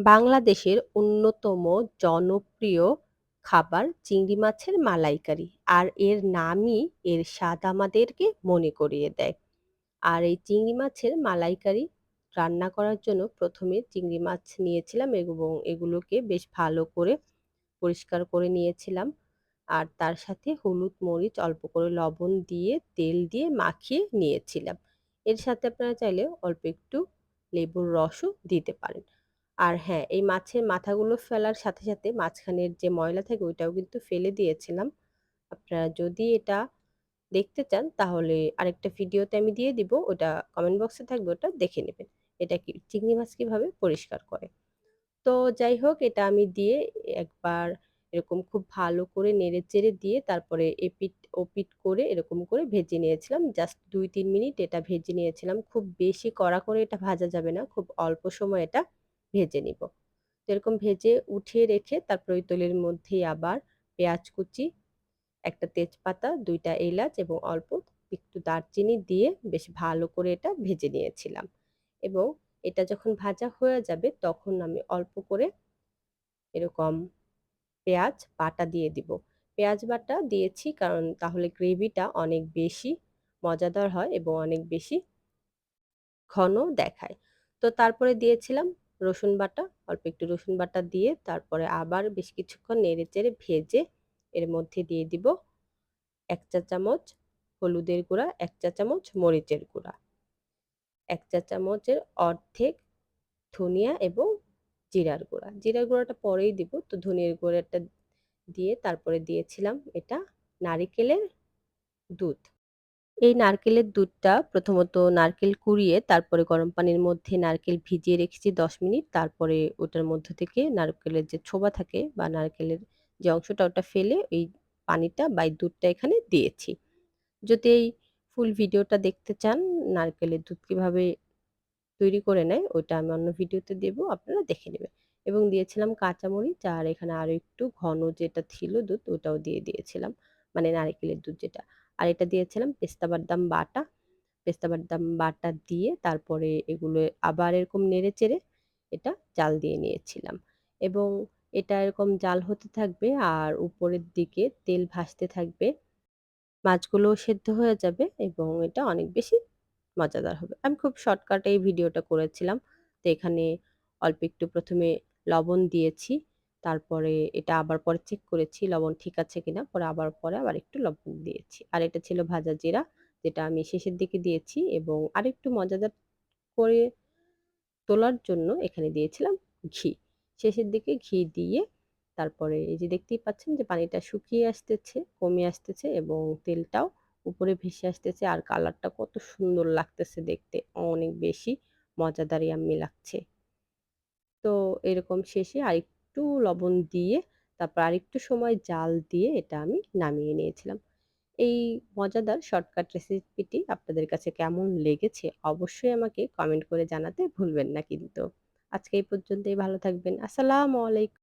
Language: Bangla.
বাংলাদেশের অন্যতম জনপ্রিয় খাবার চিংড়ি মাছের মালাইকারি। আর এর নামই এর স্বাদ আমাদেরকে মনে করিয়ে দেয়। আর এই চিংড়ি মাছের মালাইকারি রান্না করার জন্য প্রথমে চিংড়ি মাছ নিয়েছিলাম এবং এগুলোকে বেশ ভালো করে পরিষ্কার করে নিয়েছিলাম। আর তার সাথে হলুদ, মরিচ, অল্প করে লবণ দিয়ে তেল দিয়ে মাখিয়ে নিয়েছিলাম। এর সাথে আপনারা চাইলে অল্প একটু লেবুর রসও দিতে পারেন। আর হ্যাঁ, এই মাছের মাথাগুলো ফেলার সাথে, সাথে মাঝখানের যে ময়লা থাকে ওইটাও কিন্তু ফেলে দিয়েছিলাম। আপনারা যদি এটা দেখতে চান তাহলে আরেকটা ভিডিওতে আমি দিয়ে দিব। ওটা কমেন্ট বক্সে থাকবে ওটা দেখে নেবেন। এটা কি চিংড়ি মাছ কীভাবে পরিষ্কার করে। তো যাই হোক এটা আমি দিয়ে একবার এরকম খুব ভালো করে নেড়ে চেড়ে দিয়ে তারপরে এপিঠ ওপিঠ করে এরকম করে ভেজে নিয়েছিলাম। জাস্ট ২-৩ মিনিট এটা ভেজে নিয়েছিলাম। খুব বেশি কড়া করে এটা ভাজা যাবে না। খুব অল্প সময় এটা ভেজে নিব। তো এরকম ভেজে উঠিয়ে রেখে তারপর ওই তেলের মধ্যেই আবার পেঁয়াজ কুচি, একটা তেজপাতা, দুইটা এলাচ এবং অল্প একটু দারচিনি দিয়ে বেশ ভালো করে এটা ভেজে নিয়েছিলাম। এবং এটা যখন ভাজা হয়ে যাবে তখন আমি অল্প করে এরকম পেঁয়াজ বাটা দিয়ে দিব। পেঁয়াজ বাটা দিয়েছি কারণ তাহলে গ্রেভিটা অনেক বেশি মজাদার হয় এবং অনেক বেশি ঘন দেখায়। তো তারপরে দিয়েছিলাম রসুন বাটা, অল্প একটু রসুন বাটা দিয়ে তারপরে আবার বেশ কিছুক্ষণ নেড়ে চেড়ে ভেজে এর মধ্যে দিয়ে দিব এক চা চামচ হলুদের গুঁড়া, এক চা চামচ মরিচের গুঁড়া, এক চা চামচের অর্ধেক ধনিয়া এবং জিরার গুঁড়া। জিরার গুঁড়াটা পরেই দিব। তো ধনিয়ার গুঁড়াটা দিয়ে তারপরে দিয়েছিলাম এটা নারিকেলের দুধ। এই নারকেলের দুধটা প্রথমত নারকেল কুড়িয়ে, তারপরে গরম পানির মধ্যে নারকেল ভিজিয়ে রেখেছি ১০ মিনিট। তারপরে ওটার মধ্য থেকে নারকেলের যে ছোবা থাকে বা নারকেলের যে অংশটা ওটা ফেলে এই পানিটা বা দুধটা এখানে দিয়েছি। যদি এই ফুল ভিডিওটা দেখতে চান, নারকেলের দুধ কীভাবে তৈরি করে নেয় ওটা আমি অন্য ভিডিওতে দেব, আপনারা দেখে নেবেন। এবং দিয়েছিলাম কাঁচামরিচ আর এখানে আরও একটু ঘন যেটা ছিল দুধ, ওটাও দিয়ে দিয়েছিলাম। মানে নারকেলের দুধ যেটা। আর এটা দিয়েছিলাম পেস্তা বাদাম বাটা। পেস্তা বাদাম বাটা দিয়ে তারপরে এগুলো আবার এরকম নেড়ে চেড়ে এটা জাল দিয়ে নিয়েছিলাম। এবং এটা এরকম জাল হতে থাকবে আর উপরের দিকে তেল ভাসতে থাকবে। মাছগুলোও সেদ্ধ হয়ে যাবে এবং এটা অনেক বেশি মজাদার হবে। আমি খুব শর্টকাটে এই ভিডিওটা করেছিলাম। তো এখানে অল্প একটু প্রথমে লবণ দিয়েছি। তারপরে এটা আবার পরে চেক করেছি লবণ ঠিক আছে কিনা। পরে আবার পরে আবার একটু লবণ দিয়েছি। আর এটা ছিল ভাজা জিরা যেটা আমি শেষের দিকে দিয়েছি এবং আরেকটু মজাদার করে তোলার জন্য এখানে দিয়েছিলাম ঘি। শেষের দিকে ঘি দিয়ে তারপরে এই যে দেখতেই পাচ্ছেন যে পানিটা শুকিয়ে আসতেছে, কমে আসতেছে এবং তেলটাও উপরে ভেসে আসতেছে আর কালারটা কত সুন্দর লাগতেছে দেখতে। অনেক বেশি মজাদার আমি লাগছে। তো এরকম শেষে আরেকটু লবণ দিয়ে, তারপর আরেকটু সময় জাল দিয়ে এটা আমি নামিয়ে নিয়েছিলাম। এই মজাদার শর্টকাট রেসিপিটি আপনাদের কাছে কেমন লেগেছে অবশ্যই আমাকে কমেন্ট করে জানাতে ভুলবেন না কিন্তু। আজকে এই পর্যন্তই, ভালো থাকবেন। আসসালামু আলাইকুম।